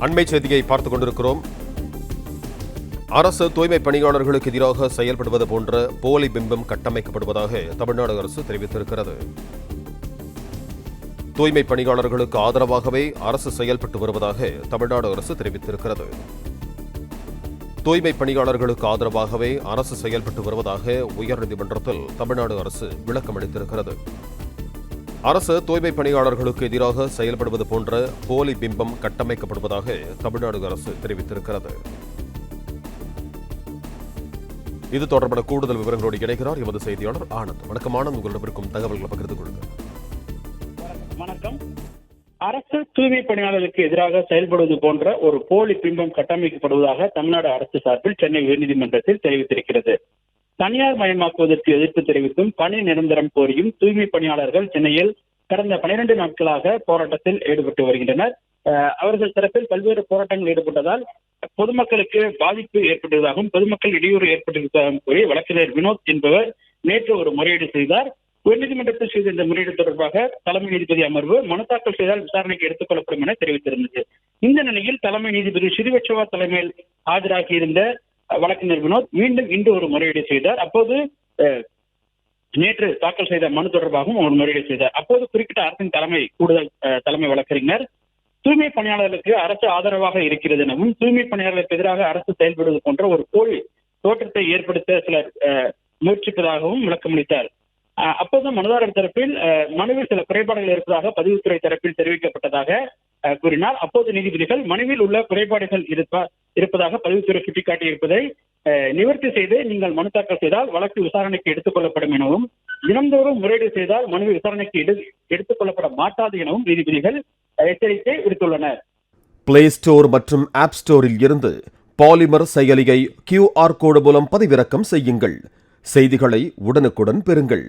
அண்மை செய்தியை பார்த்துக் கொண்டிருக்கிறோம். அரசு தூய்மை பணியாளர்களுக்கு எதிராக செயல்படுவது போன்ற போலி பிம்பம் கட்டமைக்கப்படுவதாக தமிழ்நாடு அரசு தெரிவித்திருக்கிறது. தூய்மை பணியாளர்களுக்கு ஆதரவாகவே அரசு செயல்பட்டு வருவதாக தமிழ்நாடு அரசு தெரிவித்திருக்கிறது. தூய்மை பணியாளர்களுக்கு ஆதரவாகவே அரசு செயல்பட்டு வருவதாக உயர்நீதிமன்றத்தில் தமிழ்நாடு அரசு விளக்கம் அளித்திருக்கிறது அரசு தூய்மை பணியாளர்களுக்கு எதிராக செயல்படுவது போன்ற போலி பிம்பம் கட்டமைக்கப்படுவதாக தமிழ்நாடு அரசு தெரிவித்திருக்கிறது. இது தொடர்பான கூடுதல் விவரங்களோடு இணைகிறார் எமது செய்தியாளர் ஆனந்த். வணக்கமான உங்களிடம் இருக்கும் தகவல்களை பகிர்ந்து கொள்ளுங்கள் வணக்கம். அரசு தூய்மை பணியாளர்களுக்கு எதிராக செயல்படுவது போன்ற ஒரு போலி பிம்பம் கட்டமைக்கப்படுவதாக தமிழ்நாடு அரசு சார்பில் சென்னை உயர்நீதிமன்றத்தில் தெரிவித்திருக்கிறது. தனியார் மயமாக்குவதற்கு எதிர்ப்பு தெரிவித்தும் பணி நிரந்தரம் கோரியும் தூய்மை பணியாளர்கள் சென்னையில் கடந்த பனிரெண்டு நாட்களாக போராட்டத்தில் ஈடுபட்டு வருகின்றனர். அவர்கள் தரப்பில் பல்வேறு போராட்டங்கள் ஈடுபட்டதால் பொதுமக்களுக்கு பாதிப்பு ஏற்பட்டதாகவும் பொதுமக்கள் இடையூறு ஏற்பட்டிருப்பதாகவும் கூறி வழக்கறிஞர் வினோத் என்பவர் நேற்று ஒரு முறையீடு செய்தார். உயர்நீதிமன்றத்தில் செய்த இந்த முறையீடு தொடர்பாக தலைமை நீதிபதி அமர்வு மனு தாக்கல் செய்தால் விசாரணைக்கு எடுத்துக் கொள்ளப்படும் என தெரிவித்திருந்தது. இந்த நிலையில் தலைமை நீதிபதி ஸ்ரீவச்சவா தலைமையில் ஆஜராகியிருந்த வழக்கறிஞர் வினோத் மீண்டும் இன்று ஒரு முறையீடு செய்தார். அப்போது நேற்று தாக்கல் செய்த மனு தொடர்பாகவும் அவர் முறையீடு செய்தார். அப்போது குறிப்பிட்ட அரசின் தலைமை கூடுதல் தலைமை வழக்கறிஞர் தூய்மை பணியாளர்களுக்கு அரசு ஆதரவாக இருக்கிறது எனவும் தூய்மை பணியாளர்களுக்கு எதிராக அரசு செயல்படுவது போன்ற ஒரு போலி தோற்றத்தை ஏற்படுத்த சிலர் முயற்சிப்பதாகவும் விளக்கமளித்தார் அப்போது மனுதாரர் தரப்பில் மனுவில் சில குறைபாடுகள் இருப்பதாக பதிவுத்துறை தரப்பில் தெரிவிக்கப்பட்டதாக கூறினார் அப்போது நீதிபதிகள் மனுவில் உள்ள குறைபாடுகள் இருப்பதாக பதிவுத்துறை சுட்டிக்காட்டியிருப்பதை இருப்பதை நிவர்த்தி செய்து நீங்கள் மனு தாக்கல் செய்தால் வழக்கு விசாரணைக்கு எடுத்துக் கொள்ளப்படும் எனவும் தினந்தோறும் முறையீடு செய்தால் மனுவை விசாரணைக்கு எடு எடுத்துக் கொள்ளப்பட மாட்டாது எனவும் நீதிபதிகள் எச்சரிக்கை விடுத்துள்ளனர். பிளே ஸ்டோர் மற்றும் ஆப் ஸ்டோரில் இருந்து பாலிமர் செயலியை கியூஆர் கோடு மூலம் பதிவிறக்கம் செய்யுங்கள். செய்திகளை உடனுக்குடன் பெறுங்கள்.